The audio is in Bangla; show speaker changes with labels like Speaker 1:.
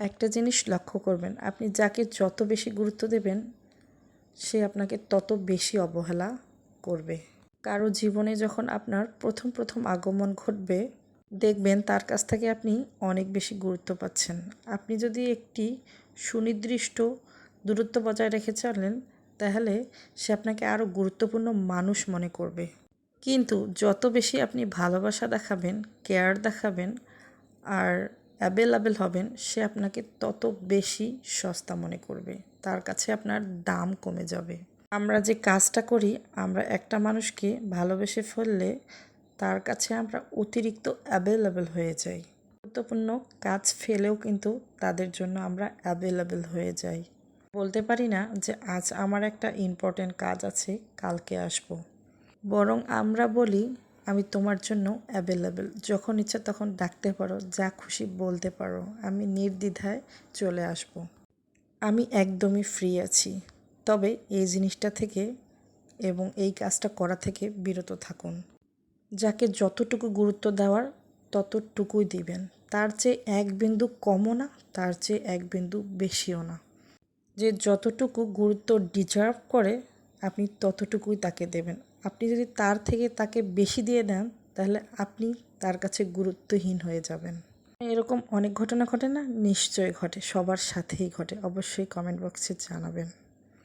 Speaker 1: একটা জিনিস লক্ষ্য করবেন, আপনি যাকে যত বেশি গুরুত্ব দেবেন, সে আপনাকে তত বেশি অবহেলা করবে। কারও জীবনে যখন আপনার প্রথম প্রথম আগমন ঘটবে, দেখবেন তার কাছ থেকে আপনি অনেক বেশি গুরুত্ব পাচ্ছেন। আপনি যদি একটি সুনির্দিষ্ট দূরত্ব বজায় রেখে চলেন, তাহলে সে আপনাকে আরও গুরুত্বপূর্ণ মানুষ মনে করবে। কিন্তু যত বেশি আপনি ভালোবাসা দেখাবেন কেয়ার দেখাবেন, আর অ্যাভেলেবেল হবেন, সে আপনাকে তত বেশি সস্তা মনে করবে। তার কাছে আপনার দাম কমে যাবে। আমরা যে কাজটা করি, আমরা একটা মানুষকে ভালোবেসে ফেললে তার কাছে আমরা অতিরিক্ত অ্যাভেলেবেল হয়ে যাই। গুরুত্বপূর্ণ কাজ ফেলেও কিন্তু তাদের জন্য আমরা অ্যাভেলেবেল হয়ে যাই। বলতে পারি না যে আজ আমার একটা ইম্পর্ট্যান্ট কাজ আছে, কালকে আসব। বরং আমরা বলি আমি তোমার জন্য অ্যাভেলেবেল যখন ইচ্ছা তখন ডাকতে পারো, যা খুশি বলতে পারো। আমি নির্দ্বিধায় চলে আসব। আমি একদমই ফ্রি আছি। তবে এই জিনিসটা থেকে এবং এই কাজটা করা থেকে বিরত থাকুন। যাকে যতটুকু গুরুত্ব দেওয়ার ততটুকুই দিবেন। তার চেয়ে এক বিন্দু কমও না, তার চেয়ে এক বিন্দু বেশিও না। যে যতটুকু গুরুত্ব ডিজার্ভ করে, আপনি ততটুকুই তাকে দেবেন। আপনি যদি তার থেকে তাকে বেশি দিয়ে দেন, তাহলে আপনি তার কাছে গুরুত্বহীন হয়ে যাবেন। এরকম অনেক ঘটনা ঘটে না? নিশ্চয়ই ঘটে। সবার সাথেই ঘটে। অবশ্যই কমেন্ট বক্সে জানাবেন।